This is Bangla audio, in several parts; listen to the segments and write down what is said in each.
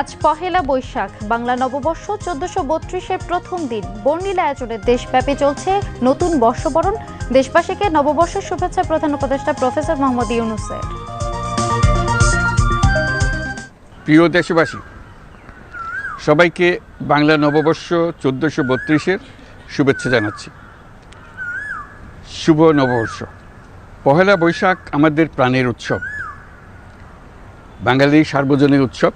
আজ পহেলা বৈশাখ, বাংলা নববর্ষ চোদ্দশো বত্রিশের প্রথম দিন। বর্ণিলা আয়োজনে দেশব্যাপী চলছে নতুন বর্ষবরণ। দেশবাসীকে নববর্ষের শুভেচ্ছা প্রধান উপদেষ্টা প্রফেসর মোহাম্মদ ইউনুসের। প্রিয় দেশবাসী, সবাইকে বাংলা নববর্ষ চোদ্দোশো বত্রিশের শুভেচ্ছা জানাচ্ছি। শুভ নববর্ষ। পহেলা বৈশাখ আমাদের প্রাণের উৎসব। বাঙালির সার্বজনীন উৎসব।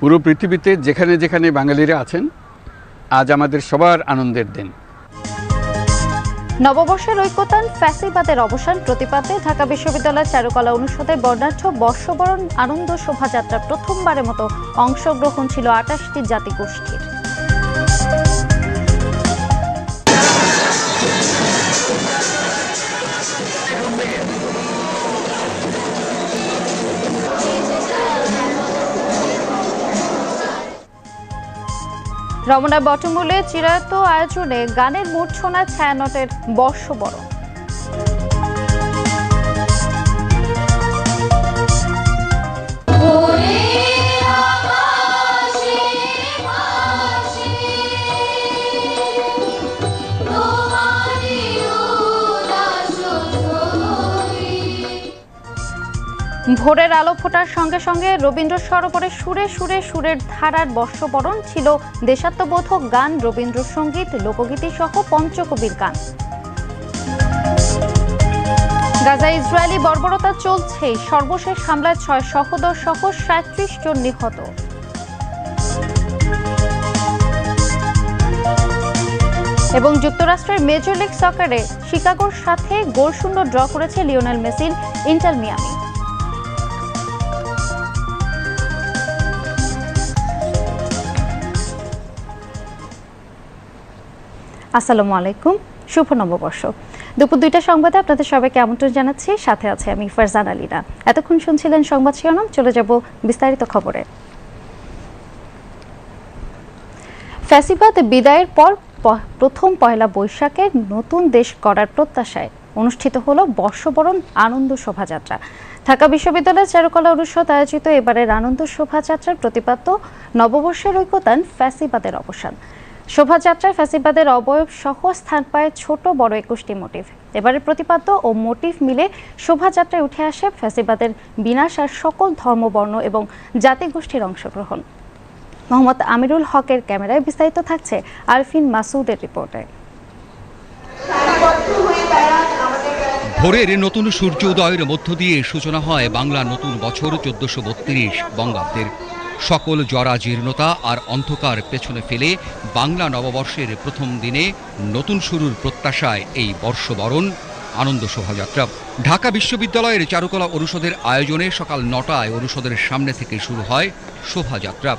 পুরো পৃথিবীতে যেখানে যেখানে বাঙালিরা আছেন, আজ আমাদের সবার আনন্দের দিন। নববর্ষের ঐক্যতান, ফ্যাসিবাদের অবসান প্রতিপাতে ঢাকা বিশ্ববিদ্যালয় চারুকলা অনুষদে বর্ণাঢ্য বর্ষবরণ আনন্দ শোভাযাত্রা প্রথমবারের মতো অংশগ্রহণ ছিল আটাশটি জাতিগোষ্ঠীর। রমনা বটমূলে চিরায়ত আয়োজনে গানের মূর্ছনা ছায়ানটের বর্ষবরণ। ভোরের আলো ফোটার সঙ্গে সঙ্গে রবীন্দ্র সরোবরে সুরে সুরে সুরের ধারার বর্ষবরণ ছিল দেশাত্মবোধক গান, রবীন্দ্রসঙ্গীত, লোকগীতি সহ পঞ্চকবির গান। গাজা ইসরায়েলি বর্বরতা চলছে। সর্বশেষ হামলায় ছয় সহোদর সহ সাঁত্রিশ জন নিহত। এবং যুক্তরাষ্ট্রের মেজর লিগ সকারে শিকাগোর সাথে গোলশূন্য ড্র করেছে লিওনেল মেসির ইন্টার মিয়ামি। আসসালামু আলাইকুম, শুভ নববর্ষ। দুপুর দুইটা সংবাদে আপনাদের সবাইকে আমন্ত্রণ জানাচ্ছি। সাথে আছে আমি ফারজান আলীনা এতক্ষণ শুনছিলেন সংবাদ শিরোনাম, চলে যাব বিস্তারিত খবরে। ফ্যাসিবাদ বিদায়ের পর প্রথম পয়লা বৈশাখে নতুন দেশ করার প্রত্যাশায় অনুষ্ঠিত হলো বর্ষবরণ আনন্দ শোভাযাত্রা। ঢাকা বিশ্ববিদ্যালয়ের চারুকলা অনুষদ আয়োজিত এবারের আনন্দ শোভাযাত্রার প্রতিপাদ্য নববর্ষের ঐক্যতান ফ্যাসিবাদের অবসান। শোভাযাত্রায় ফ্যাসিবাদের অবয়ব সহ স্থান পায় ছোট বড় একুশটি মোটিভ। এবারের প্রতিপাদ্য ও মোটিভ মিলে শোভাযাত্রায় উঠে আসে ফ্যাসিবাদের বিনাশ আর সকল ধর্মবর্ণ এবং জাতিগোষ্ঠীর অংশগ্রহণ। মোহাম্মদ আমিরুল হকের ক্যামেরায় বিস্তারিত থাকছে আরফিন মাসুদের রিপোর্টে। ভোরের নতুন সূর্য উদয়ের মধ্য দিয়ে সূচনা হয় বাংলা নতুন বছর চোদ্দশো বত্রিশ বঙ্গাব্দের। সকল জরা জীর্ণতা আর অন্ধকার পেছনে ফেলে বাংলা নববর্ষের প্রথম দিনে নতুন শুরুর প্রত্যাশায় এই বর্ষবরণ আনন্দ শোভাযাত্রা। ঢাকা বিশ্ববিদ্যালয়ের চারুকলা অনুষদের আয়োজনে সকাল নটায় অনুষদের সামনে থেকে শুরু হয় শোভাযাত্রা।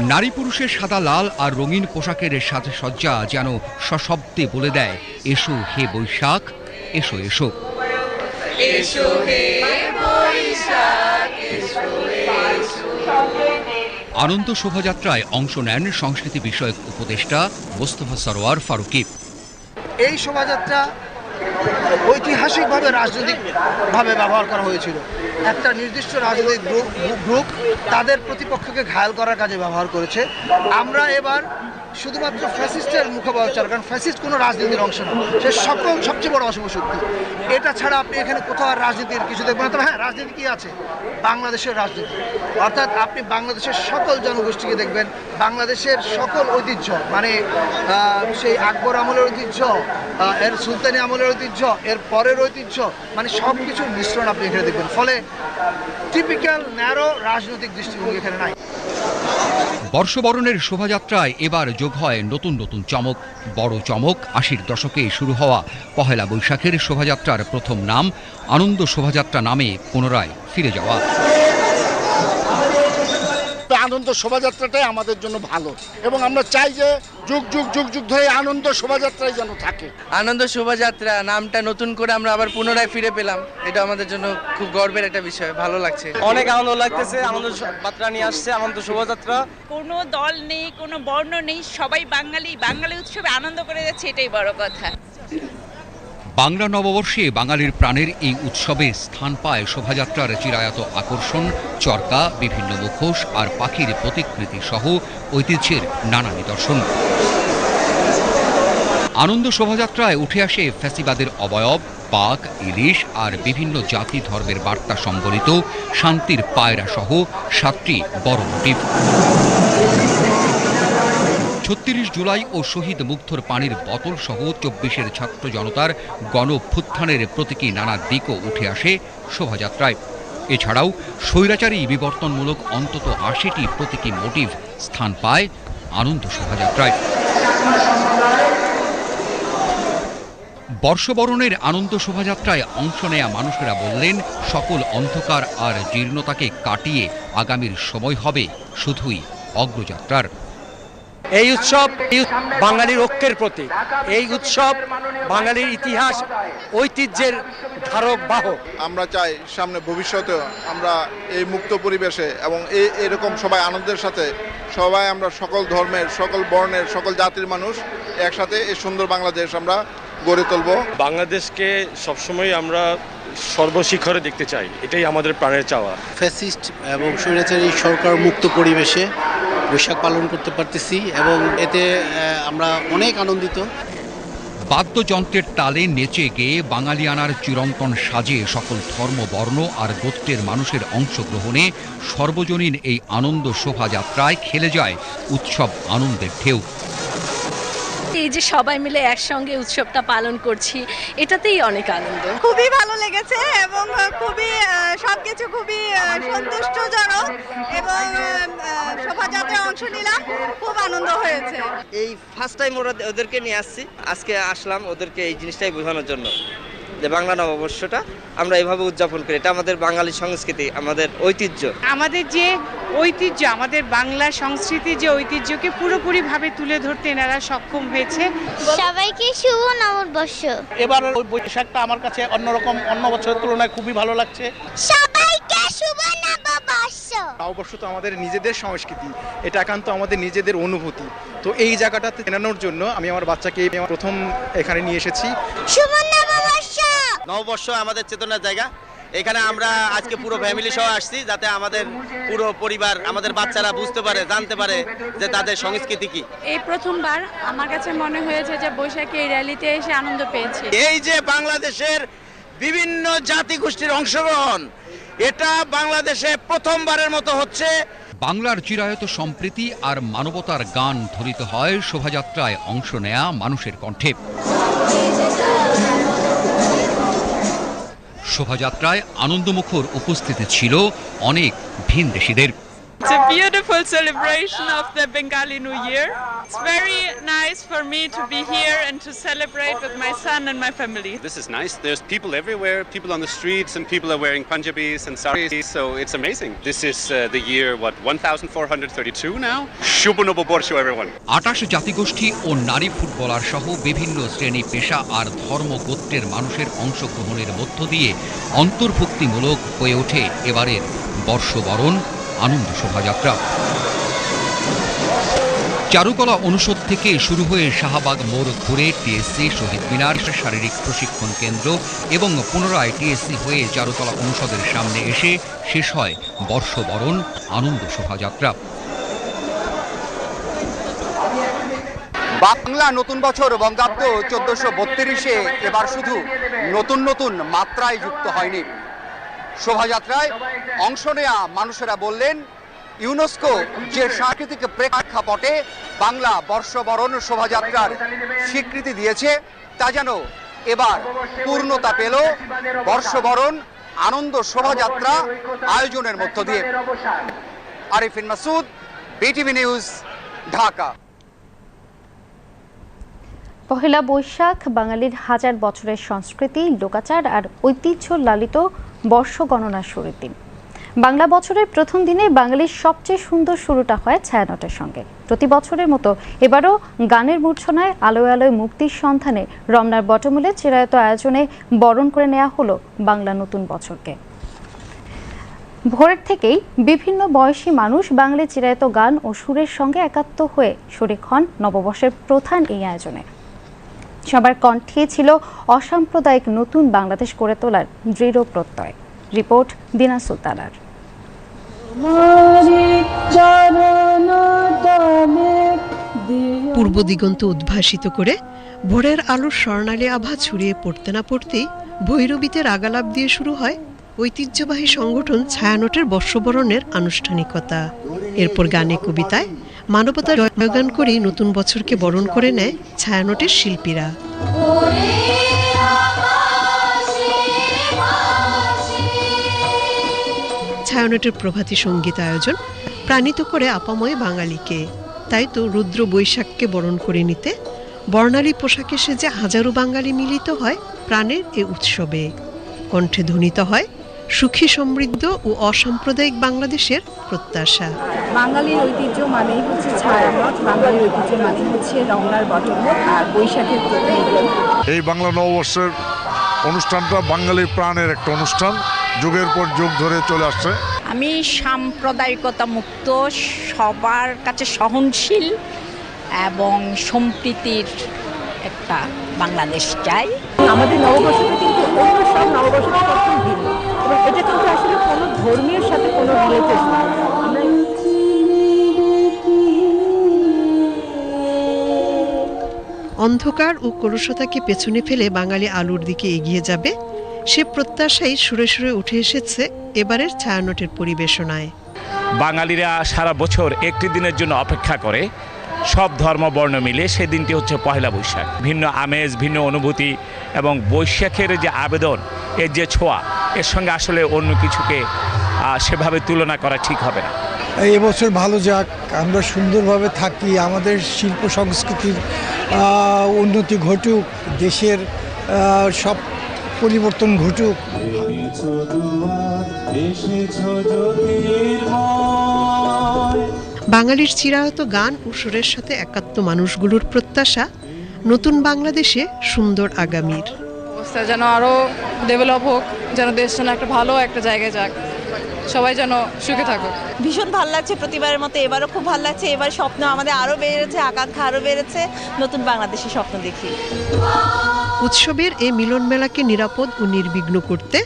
নারী পুরুষের সাদা, লাল আর রঙিন পোশাকের সাথে সাজসজ্জা যেন সশব্দে বলে দেয়, এসো হে বৈশাখ, এসো এসো। আনন্দ শোভাযাত্রায় অংশ নেন সংস্কৃতি বিষয়ক উপদেষ্টা মোস্তফা সরোয়ার ফারুকি। এই শোভাযাত্রা ঐতিহাসিকভাবে রাজনৈতিকভাবে ব্যবহার করা হয়েছিল। একটা নির্দিষ্ট রাজনৈতিক গ্রুপ গ্রুপ তাদের প্রতিপক্ষকে ঘায়াল করার কাজে ব্যবহার করেছে। আমরা এবার শুধুমাত্র ফ্যাসিস্টের মুখোপাচার কারণ ফ্যাসিস্ট কোনো রাজনীতির অংশ না। সে সকল, সবচেয়ে বড় অশুভ শক্তি। এটা ছাড়া আপনি এখানে কোথাও আর রাজনীতির কিছু দেখবেন তবে হ্যাঁ রাজনীতি কি আছে? বাংলাদেশের রাজনীতি। অর্থাৎ আপনি বাংলাদেশের সকল জনগোষ্ঠীকে দেখবেন। বাংলাদেশের সকল ঐতিহ্য মানে সেই আকবর আমলের ঐতিহ্য এর সুলতানি আমলের ঐতিহ্য, এর পরের ঐতিহ্য মানে সব কিছুর মিশ্রণ আপনি এখানে দেখবেন। ফলে টিপিক্যাল ন্যারো রাজনৈতিক দৃষ্টিভঙ্গি এখানে নাই। বর্ষবরণের শোভাযাত্রায় এবার যোগ হয় নতুন নতুন চমক। বড় চমক, আশির দশকে শুরু হওয়া পহেলা বৈশাখের শোভাযাত্রার প্রথম নাম, আনন্দ শোভাযাত্রা নামে পুনরায় ফিরে যাওয়া। আনন্দ শোভাযাত্রাটাই আমাদের জন্য ভালো। এবং আমরা চাই যে যুগ যুগ যুগ যুগ ধরে আনন্দ শোভাযাত্রাই যেন থাকে। আনন্দ শোভাযাত্রা নামটা নতুন করে আমরা আবার পুনরায় ফিরে পেলাম। এটা আমাদের জন্য খুব গর্বের একটা বিষয় ভালো লাগছে। অনেক আনন্দ লাগতেছে আনন্দ যাত্রা নিয়ে আসছে আনন্দ শোভাযাত্রা। কোনো দল নেই কোনো বর্ণ নেই সবাই বাঙালি বাঙালি উৎসবে আনন্দ করে যাচ্ছে এটাই বড় কথা। বাংলা নববর্ষে বাঙালির প্রাণের এই উৎসবে স্থান পায় শোভাযাত্রার চিরায়ত আকর্ষণ, চরকা, বিভিন্ন মুখোশ আর পাখির প্রতিকৃতি সহ ঐতিহ্যের নানা নিদর্শন। আনন্দ শোভাযাত্রায় উঠে আসে ফ্যাসিবাদের অবয়ব, বাঘ, ইলিশ আর বিভিন্ন জাতি ধর্মের বার্তা সম্বলিত শান্তির পায়রা সহ সাতটি বড় মোটিভ ছত্রিশ জুলাই ও শহীদ মুগ্ধর পানির বোতল সহ চব্বিশের ছাত্র জনতার গণভ্যুত্থানের প্রতীকী নানা দিকও উঠে আসে শোভাযাত্রায়। এছাড়াও স্বৈরাচারী বিবর্তনমূলক অন্তত আশিটি প্রতীকী মোটিভ স্থান পায় আনন্দ শোভাযাত্রায়। বর্ষবরণের আনন্দ শোভাযাত্রায় অংশ নেয়া মানুষেরা বললেন, সকল অন্ধকার আর জীর্ণতাকে কাটিয়ে আগামীর সময় হবে শুধুই অগ্রযাত্রার। এই উৎসব বাঙালির ঐক্যের প্রতীক। এই উৎসব বাঙালির ইতিহাস ঐতিহ্যের ধারক বাহক। আমরা চাই সামনে ভবিষ্যতে আমরা এই মুক্ত পরিবেশে এবং এই এরকম সবাই আনন্দের সাথে সবাই আমরা সকল ধর্মের সকল বর্ণের সকল জাতির মানুষ একসাথে এই সুন্দর বাংলাদেশ আমরা গড়ে তুলবো। বাংলাদেশকে সবসময় আমরা সর্বশিখরে দেখতে চাই। এটাই আমাদের প্রাণের চাওয়া। ফ্যাসিস্ট এবং স্বৈরাচারী সরকার মুক্ত পরিবেশে বৈশাখ পালন করতে পারতেছি এবং এতে আমরা অনেক আনন্দিত। বাদ্যযন্ত্রের তালে নেচে গেয়ে বাঙালিয়ানার চিরন্তন সাজে সকল ধর্ম, বর্ণ আর গোত্রের মানুষের অংশগ্রহণে সর্বজনীন এই আনন্দ শোভাযাত্রায় খেলে যায় উৎসব আনন্দের ঢেউ। এই যে সবাই মিলে একসঙ্গে উৎসবটা পালন করছি এটাতেই অনেক আনন্দ। খুবই ভালো লেগেছে এবং খুবই সবকিছু খুবই সন্তুষ্টজনক এবং শোভাযাত্রায় অংশ নিলাম। খুব আনন্দ হয়েছে। এই ফার্স্ট টাইম ওরা ওদেরকে নিয়ে আসছি। আজকে আসলাম ওদেরকে এই জিনিসটাই বোঝানোর জন্য। যে বাংলা নববর্ষটা আমরা এভাবে উদযাপন করি। এটা আমাদের বাঙালি সংস্কৃতি আমাদের ঐতিহ্য। আমাদের যে ঐতিহ্য আমাদের বাংলা সংস্কৃতি যে ঐতিহ্যকে পুরোপুরিভাবে তুলে ধরতে এনারা সক্ষম হয়েছে। সবাইকে শুভ নববর্ষ। এবার ওই বৈশাখটা আমার কাছে অন্যরকম অন্য বছরের তুলনায় খুবই ভালো লাগছে। সবাইকে শুভ নববর্ষ। নববর্ষ তো আমাদের নিজেদের সংস্কৃতি এটা একান্ত আমাদের নিজেদের অনুভূতি। তো এই জায়গাটাতে জানানোর জন্য আমি আমার বাচ্চাকে প্রথম এখানে নিয়ে এসেছি। শুভ নববর্ষ আমাদের চেতনার জায়গা। এখানে আমরা আজকে পুরো ফ্যামিলি সহ আসছি যাতে আমাদের পুরো পরিবার আমাদের বাচ্চারা বুঝতে পারে জানতে পারে যে তাদের সংস্কৃতি কি। এই প্রথমবার আমার কাছে মনে হয়েছে যে বৈশাখী এই র্যালিতে এসে আনন্দ পেয়েছি। এই যে বাংলাদেশের বিভিন্ন জাতি গোষ্ঠীর অংশগ্রহণ এটা বাংলাদেশে প্রথমবারের মতো হচ্ছে। বাংলার চিরায়ত সম্প্রীতি আর মানবতার গান ধরিত হয় শোভাযাত্রায় অংশ নেয়া মানুষের কণ্ঠে। শোভাযাত্রায় আনন্দমুখর উপস্থিতি ছিল অনেক ভিনদেশীদের It's a beautiful celebration of the Bengali New Year. It's very nice for me to be here and to celebrate with my son and my family. This is nice. There's people everywhere, people on the streets, and people are wearing Punjabis and saris, so it's amazing. This is uh, the year, what, 1432 now? Shubha Nobo Borsho, everyone. আটাশ জাতিগোষ্ঠী ও নারী ফুটবলার সহ বিভিন্ন শ্রেণি পেশা আর ধর্ম গোত্রের মানুষের অংশগ্রহণের মধ্য দিয়ে অন্তর্ভুক্তিমূলক হয়ে ওঠে এবারের বর্ষবরণ আনন্দ শোভাযাত্রা। চারুকলা অনুষদ থেকে শুরু হয়ে শাহবাগ মোড় ঘুরে টিএসসি, শহীদ মিনার, শারীরিক প্রশিক্ষণ কেন্দ্র এবং পুনরায় টিএসসি হয়ে চারুকলা অনুষদের সামনে এসে শেষ হয় বর্ষবরণ, আনন্দ শোভাযাত্রা। বাংলা নতুন বছর বঙ্গাব্দ চোদ্দশো বত্রিশে এবার শুধু নতুন নতুন মাত্রায় যুক্ত হয়নি। শোভাযাত্রায় অংশ নেয়া মানুষেরা বললেন ইউনেস্কো যে সাংস্কৃতিক প্রেক্ষাপটে বাংলা বর্ষবরণ শোভাযাত্রার স্বীকৃতি দিয়েছে তা যেন এবার পূর্ণতা পেল বর্ষবরণ আনন্দ শোভাযাত্রা আয়োজনের মধ্য দিয়ে। Arifin Masud BTV news Dhaka. পহেলা বৈশাখ বাঙালির হাজার বছরের সংস্কৃতি লোকাচার আর ঐতিহ্য লালিত বর্ষ গণনার শুরুর দিন। বাংলা বছরের প্রথম দিনে বাঙালির সবচেয়ে সুন্দর শুরুটা হয় ছায়ানটের সঙ্গে। প্রতি বছরের মতো এবারও গানের মূর্ছনায় আলোয় আলোয় মুক্তির সন্ধানে রমনার বটমূলে চিরায়ত আয়োজনে বরণ করে নেওয়া হলো বাংলা নতুন বছরকে। ভোরের থেকেই বিভিন্ন বয়সী মানুষ বাঙালি চিরায়ত গান ও সুরের সঙ্গে একাত্ম হয়ে শরিক হন নববর্ষের প্রধান এই আয়োজনে। সবার কণ্ঠে ছিল অসাম্প্রদায়িক নতুন বাংলাদেশ গড়ে তোলার দৃঢ় প্রত্যয়। রিপোর্ট দিনা সুলতানার। পূর্ব দিগন্ত উদ্ভাসিত করে ভোরের আলোর স্বর্ণালী আভা ছড়িয়ে পড়তে না পড়তেই ভৈরবীতে রাগালাপ দিয়ে শুরু হয় ঐতিহ্যবাহী সংগঠন ছায়ানটের বর্ষবরণের আনুষ্ঠানিকতা। এরপর গানে কবিতায় মানবতার জয়গান করেই নতুন বছরকে বরণ করে নেয় ছায়ানটের শিল্পীরা। ছায়ানটের প্রভাতী সংগীত আয়োজন প্রাণিত করে আপাময় বাঙালিকে। তাই তো রুদ্র বৈশাখকে বরণ করে নিতে বর্ণালী পোশাকে সেজে হাজারো বাঙালি মিলিত হয় প্রাণের এ উৎসবে। কণ্ঠে ধ্বনিত হয় সুখী সমৃদ্ধ ও অসাম্প্রদায়িক বাংলাদেশের প্রত্যাশা। বাঙালির ঐতিহ্য মানেই হচ্ছে ছায়ামঠ বাঙালির ঐতিহ্য মানে হচ্ছে রমনার বটমঠ আর বৈশাখের এই বাংলা নববর্ষের অনুষ্ঠানটা বাঙালির প্রাণের একটা অনুষ্ঠান যুগের পর যুগ ধরে চলে আসছে। আমি সাম্প্রদায়িকতা মুক্ত সবার কাছে সহনশীল এবং সম্প্রীতির একটা বাংলাদেশ চাই। আমাদের নববর্ষটা কিন্তু অন্য সব নববর্ষ ভিন্ন এবং এটা কিন্তু আসলে কোনো ধর্মীয় সাথে কোনো রিলেটেড নয়। আমরা অন্ধকার ও কলুষতাকে পেছনে ফেলে বাঙালি আলুর দিকে এগিয়ে যাবে। সে প্রত্যাশাই সুরে সুরে উঠে এসেছে এবারের ছায়ানটের পরিবেশনায়। বাঙালিরা সারা বছর একটি দিনের জন্য অপেক্ষা করে। সব ধর্ম বর্ণ মিলে সেই দিনটি হচ্ছে পহেলা বৈশাখ। ভিন্ন আমেজ ভিন্ন অনুভূতি এবং বৈশাখের যে আবেদন এর যে ছোঁয়া এর সঙ্গে আসলে অন্য কিছুকে সেভাবে তুলনা করা ঠিক হবে না। এই বছর ভালো যাক আমরা সুন্দরভাবে থাকি আমাদের শিল্প সংস্কৃতির উন্নতি ঘটুক দেশের সব পরিবর্তন ঘটুক। বাঙালির চিরায়ত গান ও সুরের সাথে একাত্ম মানুষগুলোর প্রত্যাশা নতুন বাংলাদেশে সুন্দর আগামীর। অবস্থা যেন আরও ডেভেলপ হোক যেন দেশ যেন একটা ভালো একটা জায়গায় যাক। সবাই যেন সুখে থাকুক। ভীষণ ভালো লাগছে প্রতিবারের মতো এবারও খুব ভালো লাগছে এবার স্বপ্ন আমাদের আরও বেড়েছে আকাঙ্ক্ষা আরও বেড়েছে নতুন বাংলাদেশের স্বপ্ন দেখি। উৎসবের এই মিলন মেলাকে নিরাপদ ও নির্বিঘ্ন করতে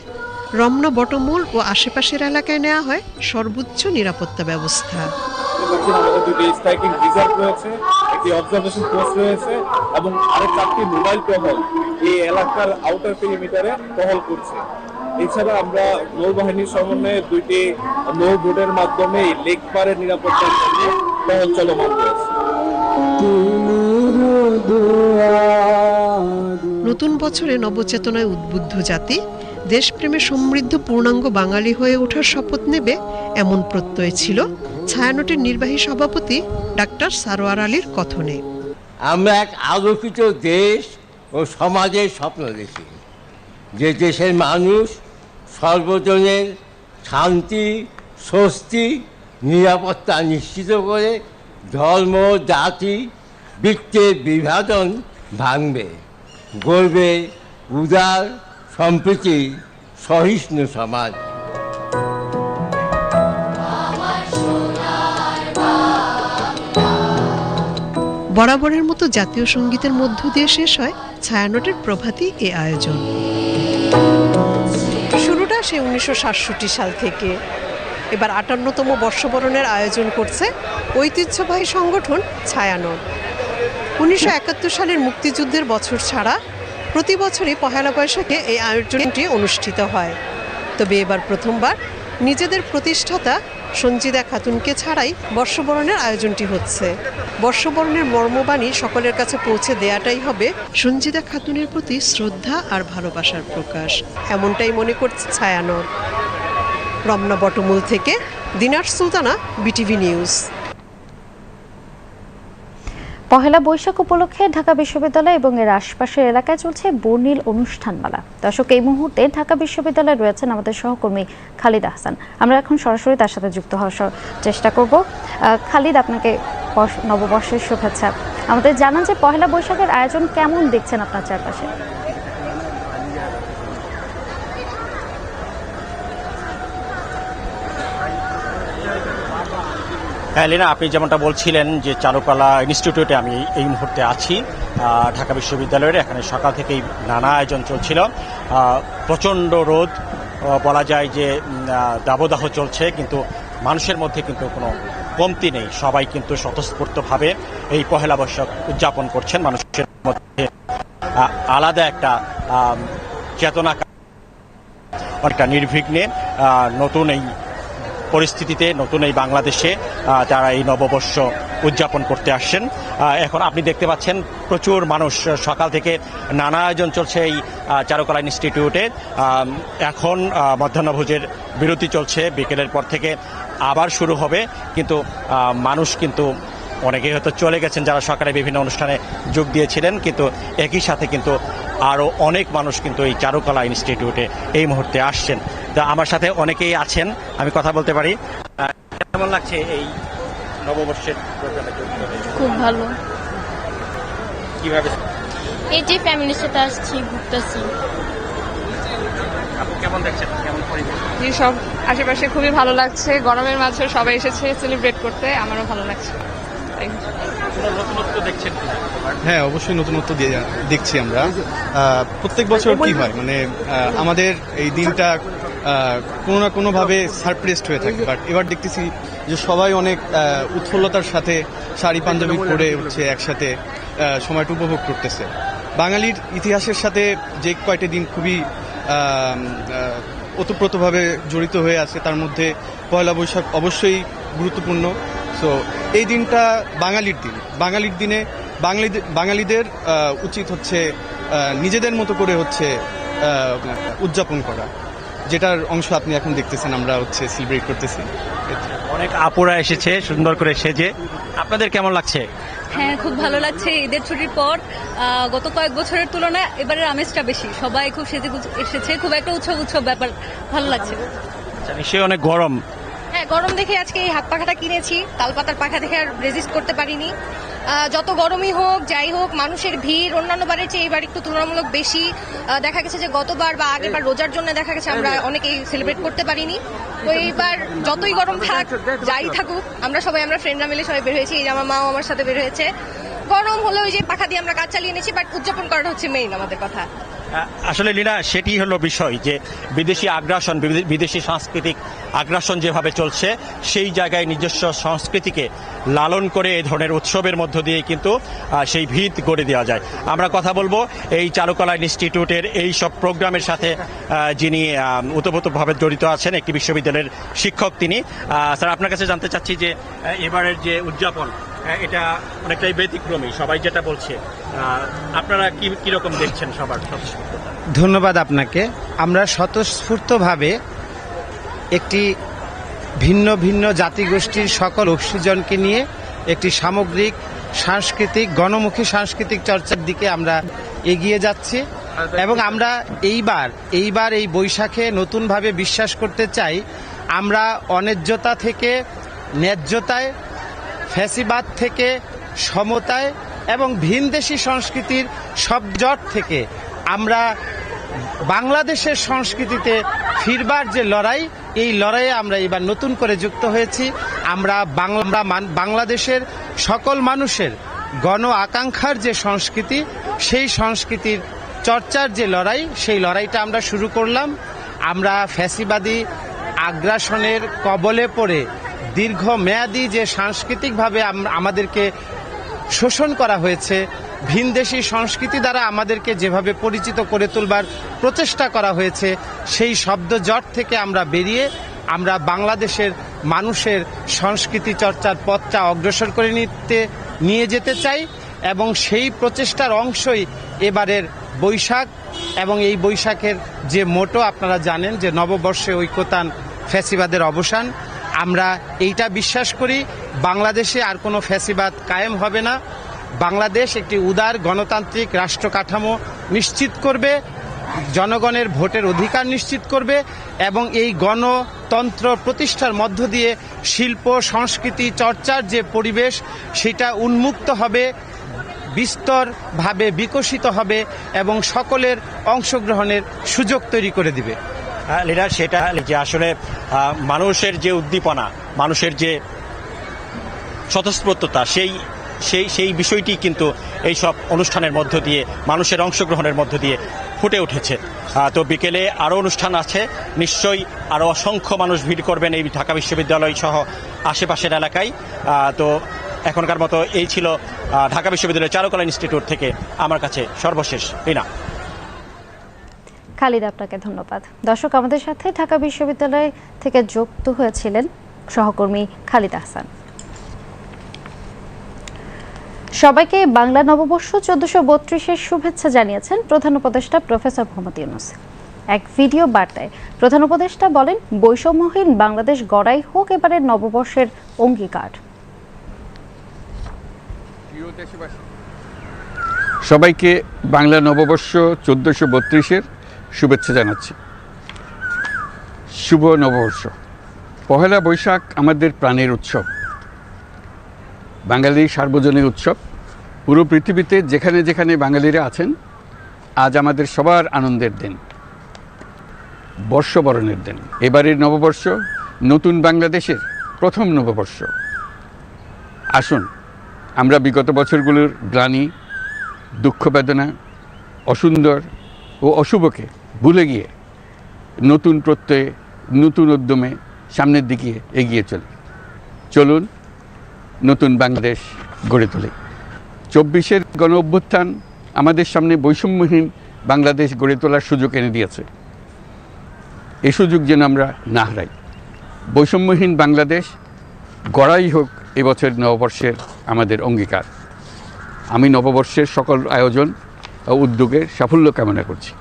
রমনা বটমূল ও আশেপাশের এলাকায় নেওয়া হয় সর্বোচ্চ নিরাপত্তা ব্যবস্থা। আমাদের দুটি স্ট্রাইকিং রিজার্ভ রয়েছে, একটি অবজারভেশন পোস্ট রয়েছে এবং আরও চারটি মোবাইল টহল এই এলাকার আউটার পেরিমিটারে টহল করছে। এছাড়া আমরা নৌবাহিনীর সমন্বয়ে দুইটি নৌ মাধ্যমে লেক নিরাপত্তার জন্য টহল চলমান রয়েছে। নতুন বছরে নবচেতনায় উদ্বুদ্ধ জাতি, দেশপ্রেমে সমৃদ্ধ পূর্ণাঙ্গ বাঙালি হয়ে ওঠার শপথ নেবে এমন প্রত্যয় ছিল ছায়ানটের নির্বাহী সভাপতি ডাক্তার সারোয়ার আলীর কথনে। আমরা এক আলোকিত দেশ ও সমাজের স্বপ্ন দেখি। যে দেশের মানুষ সর্বজনের শান্তি, স্বস্তি, নিরাপত্তা নিশ্চিত করে ধর্ম, জাতি, বৃত্তের বিভাজন ভাঙবে। গড়বে উদার সম্প্রীতি সহিষ্ণু সমাজ। বরাবরের মতো জাতীয় সঙ্গীতের মধ্য দিয়ে শেষ হয় ছায়ানটের প্রভাতী এ আয়োজন। শুরুটা সে উনিশশো সাতষট্টি সাল থেকে। এবার আটান্নতম বর্ষবরণের আয়োজন করছে ঐতিহ্যবাহী সংগঠন ছায়ানট। উনিশশো একাত্তর সালের মুক্তিযুদ্ধের বছর ছাড়া প্রতি বছরই পহেলা বৈশাখে এই আয়োজনটি অনুষ্ঠিত হয়। তবে এবার প্রথমবার নিজেদের প্রতিষ্ঠাতা সঞ্জিদা খাতুনকে ছাড়াই বর্ষবরণের আয়োজনটি হচ্ছে। বর্ষবরণের মর্মবাণী সকলের কাছে পৌঁছে দেয়াটাই হবে সঞ্জিদা খাতুনের প্রতি শ্রদ্ধা আর ভালোবাসার প্রকাশ। এমনটাই মনে করছে ছায়ানর। রমনা বটমূল থেকে দিনার সুলতানা, বিটিভি নিউজ। পহেলা বৈশাখ উপলক্ষে ঢাকা বিশ্ববিদ্যালয় এবং এর আশপাশের এলাকায় চলছে বর্ণিল অনুষ্ঠানমালা। দর্শক, এই মুহূর্তে ঢাকা বিশ্ববিদ্যালয়ে রয়েছেন আমাদের সহকর্মী খালিদ আহসান। আমরা এখন সরাসরি তার সাথে যুক্ত হওয়ার চেষ্টা করব। খালিদ, আপনাকে বর্ষ- নববর্ষের শুভেচ্ছা। আমাদের জানান যে পহেলা বৈশাখের আয়োজন কেমন দেখছেন আপনার চারপাশে? হ্যাঁ লীনা, আপনি যেমনটা বলছিলেন যে চারুকলা ইনস্টিটিউটে আমি এই মুহূর্তে আছি ঢাকা বিশ্ববিদ্যালয়ের, এখানে সকাল থেকেই নানা আয়োজন চলছিল। প্রচণ্ড রোদ বলা যায় যে দাবদাহ চলছে, কিন্তু মানুষের মধ্যে কিন্তু কোনো কমতি নেই। সবাই কিন্তু স্বতঃস্ফূর্তভাবে এই পহেলা বৈশাখ উদযাপন করছেন। মানুষের মধ্যে আলাদা একটা চেতনা অনেকটা নির্বিঘ্নে নতুন এই পরিস্থিতিতে নতুন এই বাংলাদেশে তারা এই নববর্ষ উদযাপন করতে আসছেন। এখন আপনি দেখতে পাচ্ছেন প্রচুর মানুষ সকাল থেকে নানা আয়োজন চলছে এই চারুকলা ইনস্টিটিউটে। এখন মধ্যাহ্নভোজের বিরতি চলছে, বিকেলের পর থেকে আবার শুরু হবে। কিন্তু মানুষ কিন্তু অনেকেই হয়তো চলে গেছেন যারা সকালে বিভিন্ন অনুষ্ঠানে যোগ দিয়েছিলেন, কিন্তু একই সাথে কিন্তু আরও অনেক মানুষ কিন্তু এই চারুকলা ইনস্টিটিউটে এই মুহূর্তে আসছেন। তা আমার সাথে অনেকেই আছেন আমি কথা বলতে পারি। কেমন লাগছে এই নববর্ষের? খুব ভালো। কীভাবে? এই যে ফ্যামিলির সাথে আসছি ঘুরতেছি। কেমন দেখছেন? কেমন পরিবেশ? জি সব আশেপাশে খুবই ভালো লাগছে। গরমের মাঝে সবাই এসেছে সেলিব্রেট করতে আমারও ভালো লাগছে। নতুনত্ব দেখছেন হ্যাঁ অবশ্যই নতুনত্ব দিয়ে দেখছি আমরা। আহ, প্রত্যেক বছর কি হয়? মানে আহ, আমাদের এই দিনটা কোনো না কোনোভাবে সারপ্রেসড হয়ে থাকে। বাট এবার দেখতেছি যে সবাই অনেক উৎফুল্লতার সাথে শাড়ি পাঞ্জাবি পরে হচ্ছে একসাথে সময়টা উপভোগ করতেছে। বাঙালির ইতিহাসের সাথে যে কয়টি দিন খুবই ওতপ্রোতভাবে জড়িত হয়ে আছে, তার মধ্যে পয়লা বৈশাখ অবশ্যই গুরুত্বপূর্ণ। সো এই দিনটা বাঙালির দিন। বাঙালির দিনে বাঙালিদের বাঙালিদের উচিত হচ্ছে নিজেদের মতো করে হচ্ছে উদযাপন করা। যেটার অংশ আপনি এখন দেখতেছেন আমরা হচ্ছে সেলিব্রেট করতেছি। অনেক আপুরা এসেছে সুন্দর করে সেজে। আপনাদের কেমন লাগছে? হ্যাঁ খুব ভালো লাগছে ঈদের ছুটির পর। গত কয়েক বছরের তুলনায় এবারের আমেজটা বেশি। সবাই খুব সেজে এসেছে। খুব একটা উৎসব উৎসব ব্যাপার ভালো লাগছে আচ্ছা, নিশ্চয়ই অনেক গরম। গরম দেখে আজকে এই হাত পাখাটা কিনেছি। তালপাতার পাখা দেখে আর রেজিস্ট করতে পারিনি। যত গরমই হোক যাই হোক মানুষের ভিড় অন্যান্য বারের চেয়ে এবার একটু তুলনামূলক বেশি। দেখা গেছে যে গতবার বা আগেরবার রোজার জন্য দেখা গেছে আমরা অনেকেই সেলিব্রেট করতে পারিনি। তো এইবার যতই গরম থাক যাই থাকুক আমরা সবাই আমরা ফ্রেন্ডরা মিলে সবাই বের হয়েছি। এই যে আমার মাও আমার সাথে বের হয়েছে। গরম হলো ওই যে পাখা দিয়ে আমরা কাজ চালিয়ে নিয়েছি বাট উদযাপন করাটা হচ্ছে মেইন আমাদের কথা। আসলে লীনা, সেটি হলো বিষয় যে বিদেশি আগ্রাসন বিদেশি সাংস্কৃতিক আগ্রাসন যেভাবে চলছে, সেই জায়গায় নিজস্ব সংস্কৃতিকে লালন করে এই ধরনের উৎসবের মধ্য দিয়ে কিন্তু সেই ভিত গড়ে দেওয়া যায়। আমরা কথা বলব এই চারুকলা ইনস্টিটিউটের এই সব প্রোগ্রামের সাথে যিনি ওতপ্রোতভাবে জড়িত আছেন, একটি বিশ্ববিদ্যালয়ের শিক্ষক তিনি। স্যার, আপনার কাছে জানতে চাচ্ছি যে এবারের যে উদযাপন এটা অনেকটাই ব্যতিক্রমী, সবাই যেটা বলছে। আপনারা কি কীরকম দেখছেন সবার? ধন্যবাদ আপনাকে। আমরা স্বতঃস্ফূর্তভাবে একটি ভিন্ন ভিন্ন জাতিগোষ্ঠীর সকল অক্সিজনকে নিয়ে একটি সামগ্রিক, সাংস্কৃতিক, গণমুখী সাংস্কৃতিক চর্চার দিকে আমরা এগিয়ে যাচ্ছি। এবং আমরা এইবার এইবার এই বৈশাখে নতুনভাবে বিশ্বাস করতে চাই, আমরা অন্যায্যতা থেকে ন্যায্যতায় ফ্যাসিবাদ থেকে সমতায় এবং ভিনদেশি সংস্কৃতির সব জট থেকে আমরা বাংলাদেশের সংস্কৃতিতে ফিরবার যে লড়াই, এই লড়াইয়ে আমরা এবার নতুন করে যুক্ত হয়েছি। আমরা বাংলা বাংলাদেশের সকল মানুষের গণ আকাঙ্ক্ষার যে সংস্কৃতি, সেই সংস্কৃতির চর্চার যে লড়াই, সেই লড়াইটা আমরা শুরু করলাম। আমরা ফ্যাসিবাদী আগ্রাসনের কবলে পড়ে দীর্ঘমেয়াদী যে সাংস্কৃতিকভাবে আমাদেরকে শোষণ করা হয়েছে ভিনদেশি সংস্কৃতি দ্বারা আমাদেরকে যেভাবে পরিচিত করে তুলবার প্রচেষ্টা করা হয়েছে, সেই শব্দ জট থেকে আমরা বেরিয়ে আমরা বাংলাদেশের মানুষের সংস্কৃতি চর্চার পথটা অগ্রসর করে নিতে, নিয়ে যেতে চাই এবং সেই প্রচেষ্টার অংশই এবারের বৈশাখ এবং এই বৈশাখের যে মোটো আপনারা জানেন যে নববর্ষে ঐক্যতান ফ্যাসিবাদের অবসান। আমরা এইটা বিশ্বাস করি, বাংলাদেশে আর কোনো ফ্যাসিবাদ কায়েম হবে না। বাংলাদেশ একটি উদার গণতান্ত্রিক রাষ্ট্র কাঠামো নিশ্চিত করবে, জনগণের ভোটের অধিকার নিশ্চিত করবে এবং এই গণতন্ত্র প্রতিষ্ঠার মধ্য দিয়ে শিল্প, সংস্কৃতি, চর্চার যে পরিবেশ, সেটা উন্মুক্ত হবে, বিস্তরভাবে বিকশিত হবে এবং সকলের অংশগ্রহণের সুযোগ তৈরি করে দিবে। লিডার সেটা যে আসলে মানুষের যে উদ্দীপনা, মানুষের যে স্বতঃস্ফূর্ততা, সেই সেই সেই বিষয়টি কিন্তু এই সব অনুষ্ঠানের মধ্য দিয়ে, মানুষের অংশগ্রহণের মধ্য দিয়ে ফুটে উঠেছে। তো বিকেলে আরও অনুষ্ঠান আছে। নিশ্চয়ই আরও অসংখ্য মানুষ ভিড় করবেন এই ঢাকা বিশ্ববিদ্যালয় সহ আশেপাশের এলাকায়। তো এখনকার মতো এই ছিল ঢাকা বিশ্ববিদ্যালয়ের চারুকলা ইনস্টিটিউট থেকে আমার কাছে সর্বশেষ রিনা খালিদ, আপনাকে ধন্যবাদ। দর্শক, আমাদের সাথে ঢাকা বিশ্ববিদ্যালয় থেকে যুক্ত হয়েছিলেন সহকর্মী খালিদ আহসান। সবাইকে বাংলা নববর্ষ চোদ্দশো বত্রিশের শুভেচ্ছা জানিয়েছেন প্রধান উপদেষ্টা প্রফেসর মোহাম্মদ ইউনুস। এক ভিডিও বার্তায় প্রধান উপদেষ্টা বলেন, বৈষম্যহীন বাংলাদেশ গড়াই হোক এবারের নববর্ষের অঙ্গীকার। সবাইকে বাংলা নববর্ষ চোদ্দোশো বত্রিশের শুভেচ্ছা জানাচ্ছি। শুভ নববর্ষ। পহেলা বৈশাখ আমাদের প্রাণের উৎসব। বাঙালির সার্বজনীন উৎসব। পুরো পৃথিবীতে যেখানে যেখানে বাঙালিরা আছেন, আজ আমাদের সবার আনন্দের দিন। বর্ষবরণের দিন। এবারের নববর্ষ নতুন বাংলাদেশের প্রথম নববর্ষ। আসুন, আমরা বিগত বছরগুলোর গ্লানি, দুঃখ বেদনা, অসুন্দর ও অশুভকে ভুলে গিয়ে নতুন প্রত্যয়ে, নতুন উদ্যমে সামনের দিকে এগিয়ে চলি। চলুন নতুন বাংলাদেশ গড়ে তুলি। চব্বিশের গণ অভ্যুত্থান আমাদের সামনে বৈষম্যহীন বাংলাদেশ গড়ে তোলার সুযোগ এনে দিয়েছে। এ সুযোগ যেন আমরা না হারাই। বৈষম্যহীন বাংলাদেশ গড়াই হোক এবছর নববর্ষের আমাদের অঙ্গীকার। আমি নববর্ষের সকল আয়োজন ও উদ্যোগের সাফল্য কামনা করছি।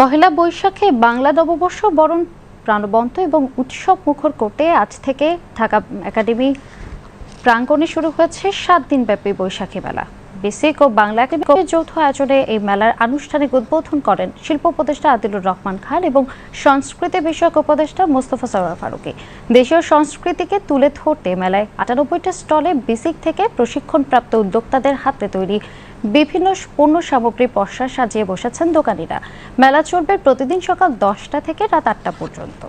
পহেলা বৈশাখে বাংলা নববর্ষ বরণ প্রাণবন্ত এবং উৎসব মুখর করতে আজ থেকে ঢাকা একাডেমি প্রাঙ্গণে শুরু হয়েছে সাত দিনব্যাপী বৈশাখী মেলা। বেসিক ও বাংলা একাডেমির যৌথ আয়োজনে এই মেলার আনুষ্ঠানিক উদ্বোধন করেন শিল্প উপদেষ্টা আদিলুর রহমান খান এবং সংস্কৃতি বিষয়ক উপদেষ্টা মোস্তফা সরোয়ার ফারুকি। দেশীয় সংস্কৃতিকে তুলে ধরতে মেলায় আটানব্বইটা স্টলে বেসিক থেকে প্রশিক্ষণপ্রাপ্ত উদ্যোক্তাদের হাতে তৈরি বিভিন্ন পণ্য সামগ্রী পসরা সাজিয়ে বসেছেন দোকানিরা। মেলা চলবে প্রতিদিন সকাল দশটা থেকে রাত আটটা পর্যন্ত।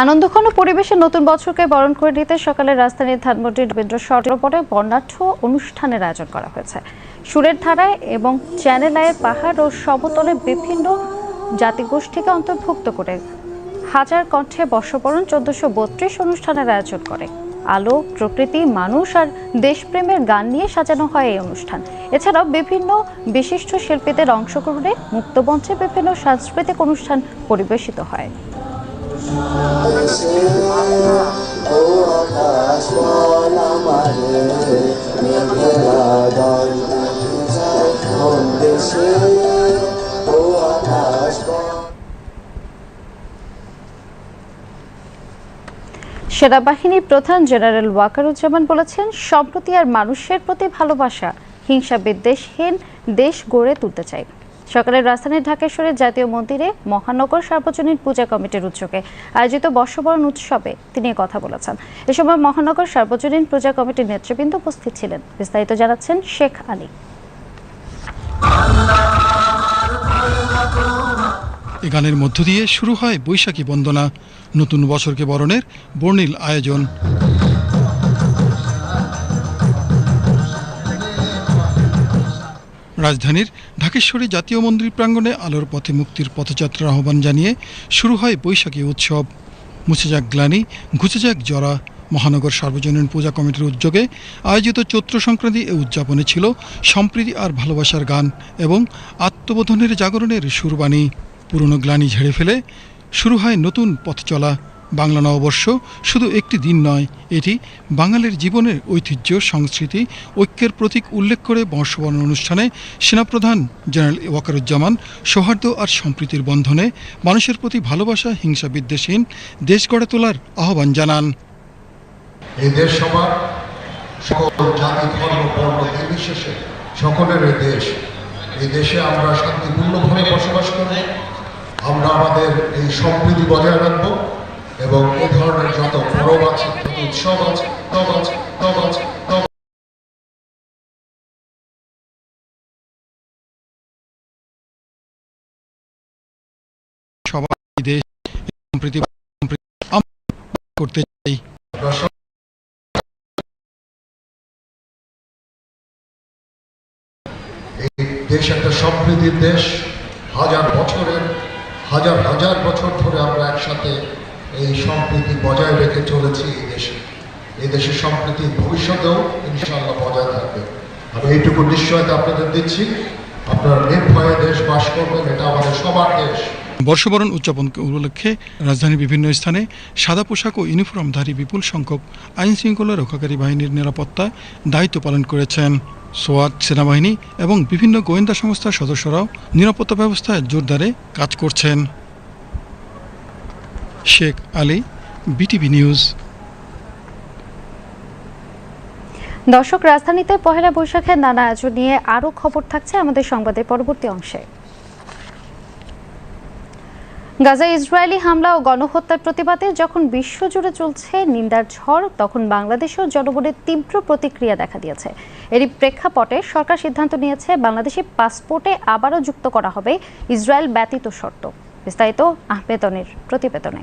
আনন্দঘন পরিবেশে নতুন বছরকে বরণ করে নিতে সকালে রাজধানীর ধানমন্ডি রবীন্দ্র সরোবরে বর্ণাঢ্য অনুষ্ঠানের আয়োজন করা হয়েছে। সুরের ধারায় এবং চ্যানেল আয়ের পাহাড় ও সমতলে বিভিন্ন জাতিগোষ্ঠীকে অন্তর্ভুক্ত করে হাজার কণ্ঠে বর্ষবরণ চোদ্দশো বত্রিশ অনুষ্ঠানের আয়োজন করে। আলো, প্রকৃতি, মানুষ আর দেশপ্রেমের গান নিয়ে সাজানো হয় এই অনুষ্ঠান। এছাড়াও বিভিন্ন বিশিষ্ট শিল্পীদের অংশগ্রহণে মুক্তমঞ্চে বিভিন্ন সাংস্কৃতিক অনুষ্ঠান পরিবেশিত হয়। সেনাবাহিনীর প্রধান জেনারেল ওয়াকারুজ্জামান বলেছেন, সম্প্রতি আর মানুষের প্রতি ভালোবাসা হিংসা বিদ্বেষহীন দেশ গড়ে তুলতে চাই। সকালে রাজধানীর ঢাকেশ্বরের জাতীয় মন্দিরে মহানগর সার্বজনীন পূজা কমিটির উদ্যোগে আয়োজিত বর্ষবরণ উৎসবে তিনি কথা বলেছেন। এ সময় মহানগর সার্বজনীন পূজা কমিটির নেতৃবৃন্দ উপস্থিত ছিলেন। বিস্তারিত জানাচ্ছেন শেখ আলী। এ গানের মধ্য দিয়ে শুরু হয় বৈশাখী বন্দনা, নতুন বছরকে বরণের বর্ণিল আয়োজন। রাজধানীর ঢাকেশ্বরী জাতীয় মন্দির প্রাঙ্গণে আলোর পথে মুক্তির পথযাত্রার আহ্বান জানিয়ে শুরু হয় বৈশাখী উৎসব। মুছে যাক গ্লানি, ঘুচে যাক জরা। মহানগর সার্বজনীন পূজা কমিটির উদ্যোগে আয়োজিত চৈত্র সংক্রান্তি এ উদযাপনে ছিল সম্প্রীতি আর ভালোবাসার গান এবং আত্মবোধনের জাগরণের সুরবাণী। পুরনো গ্লানি ঝেড়ে ফেলে শুরু হয় নতুন পথ চলা, বাংলা নববর্ষ শুধু একটি দিন নয়, এটি বাঙালির জীবনের ঐতিহ্য, সংস্কৃতি, ঐক্যের প্রতীক উল্লেখ করে বর্ষবরণ অনুষ্ঠানে সেনাপ্রধান জেনারেল ওয়াকারুজ্জামান সৌহার্দ্য আর সম্প্রীতির বন্ধনে মানুষের প্রতি ভালোবাসা, হিংসা বিদ্বেষহীন দেশ গড়ে তোলার আহ্বান জানান। এই সকলের দেশ। এই দেশে আমরা শান্তিপূর্ণভাবে বসবাস করব। আমরা আমাদের এই সম্প্রীতি বজায় রাখব এবং এ ধরনের যত পরব আছে যত উৎসব আছে তব আছে তব আছে দেশ একটা দেশ হাজার বছরের হাজার হাজার বছর ধরে আমরা একসাথে এই সম্প্রীতি বজায় রেখে চলেছি এই দেশে। এই দেশের সম্প্রীতি ভবিষ্যতেও ইনশাআল্লাহ বজায় থাকবে। আমি এইটুকু নিশ্চয়তা আপনাদের দিচ্ছি। আপনারা নির্ভয়ে দেশ বাস করবেন, এটা আমাদের সবার দেশ। বর্ষবরণ উদযাপন উপলক্ষে রাজধানীর বিভিন্ন স্থানে সাদা পোশাক ও ইউনিফর্মধারী বিপুল সংখ্যক আইন শৃঙ্খলা রক্ষাকারী বাহিনীর নিরাপত্তা দায়িত্ব পালন করেছেন। সোয়াত সেনাবাহিনী এবং বিভিন্ন গোয়েন্দা সংস্থার সদস্যরাও নিরাপত্তা ব্যবস্থায় জোরদারে কাজ করছেন। Sheikh Ali, BTV news. দর্শক, রাজধানীতে পহেলা বৈশাখের নানা আয়োজন নিয়ে আরও খবর থাকছে আমাদের সংবাদের পরবর্তী অংশে। গাজায় ইসরায়েলি হামলা ও গণহত্যার প্রতিবাদে যখন বিশ্বজুড়ে চলছে নিন্দার ঝড়, তখন বাংলাদেশেও জনগণের তীব্র প্রতিক্রিয়া দেখা দিয়েছে। এরই প্রেক্ষাপটে সরকার সিদ্ধান্ত নিয়েছে, বাংলাদেশি পাসপোর্টে আবারও যুক্ত করা হবে ইসরায়েল ব্যতীত শর্ত। বিস্তারিত আহমেদনের প্রতিবেদনে।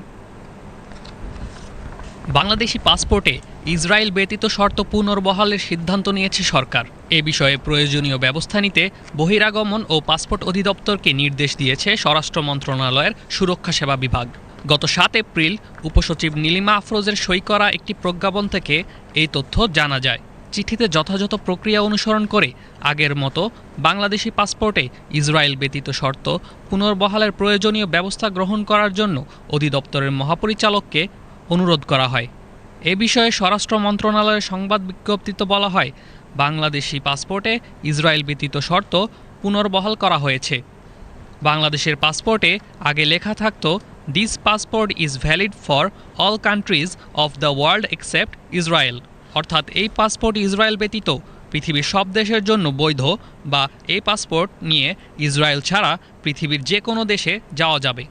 বাংলাদেশি পাসপোর্টে ইসরায়েল ব্যতীত শর্ত পুনর্বহালের সিদ্ধান্ত নিয়েছে সরকার। এ বিষয়ে প্রয়োজনীয় ব্যবস্থা নিতে বহিরাগমন ও পাসপোর্ট অধিদপ্তরকে নির্দেশ দিয়েছে স্বরাষ্ট্র মন্ত্রণালয়ের সুরক্ষা সেবা বিভাগ। গত সাত এপ্রিল উপসচিব নীলিমা আফরোজের সই করা একটি প্রজ্ঞাপন থেকে এই তথ্য জানা যায়। চিঠিতে যথাযথ প্রক্রিয়া অনুসরণ করে আগের মতো বাংলাদেশি পাসপোর্টে ইসরায়েল ব্যতীত শর্ত পুনর্বহালের প্রয়োজনীয় ব্যবস্থা গ্রহণ করার জন্য অধিদপ্তরের মহাপরিচালককে অনুরোধ করা হয়। এ বিষয়ে স্বরাষ্ট্র মন্ত্রণালয়ের সংবাদ বিজ্ঞপ্তিতে বলা হয় বাংলাদেশি পাসপোর্টে ইসরায়েল ব্যতীত শর্ত পুনর্বহাল করা হয়েছে। বাংলাদেশের পাসপোর্টে আগে লেখা থাকতো this passport is valid for all countries of the world except Israel অর্থাৎ এই পাসপোর্ট ইসরায়েল ব্যতীত পৃথিবীর সব দেশের জন্য বৈধ বা এই পাসপোর্ট নিয়ে ইসরায়েল ছাড়া পৃথিবীর যে কোনো দেশে যাওয়া যাবে।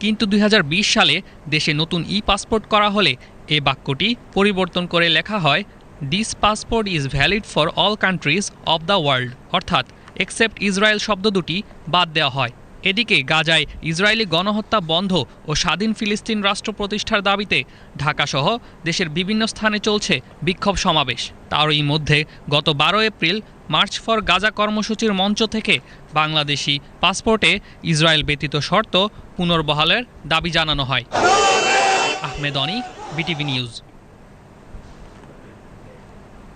কিন্তু দু হাজার বিশ সালে দেশে নতুন ই পাসপোর্ট করা হলে এ বাক্যটি পরিবর্তন করে লেখা হয় this passport is valid for all countries of the world অর্থাৎ এক্সেপ্ট ইসরায়েল শব্দ দুটি বাদ দেওয়া হয়। এদিকে গাজায় ইসরায়েলি গণহত্যা বন্ধ ও স্বাধীন ফিলিস্তিন রাষ্ট্র প্রতিষ্ঠার দাবিতে ঢাকাসহ দেশের বিভিন্ন স্থানে চলছে বিক্ষোভ সমাবেশ। তারই মধ্যে গত বারো এপ্রিল মার্চ ফর গাজা কর্মসূচির মঞ্চ থেকে বাংলাদেশি পাসপোর্টে ইসরায়েল ব্যতীত শর্ত পুনর্বহালের দাবি জানানো হয়। Ahmed Oni BTV news.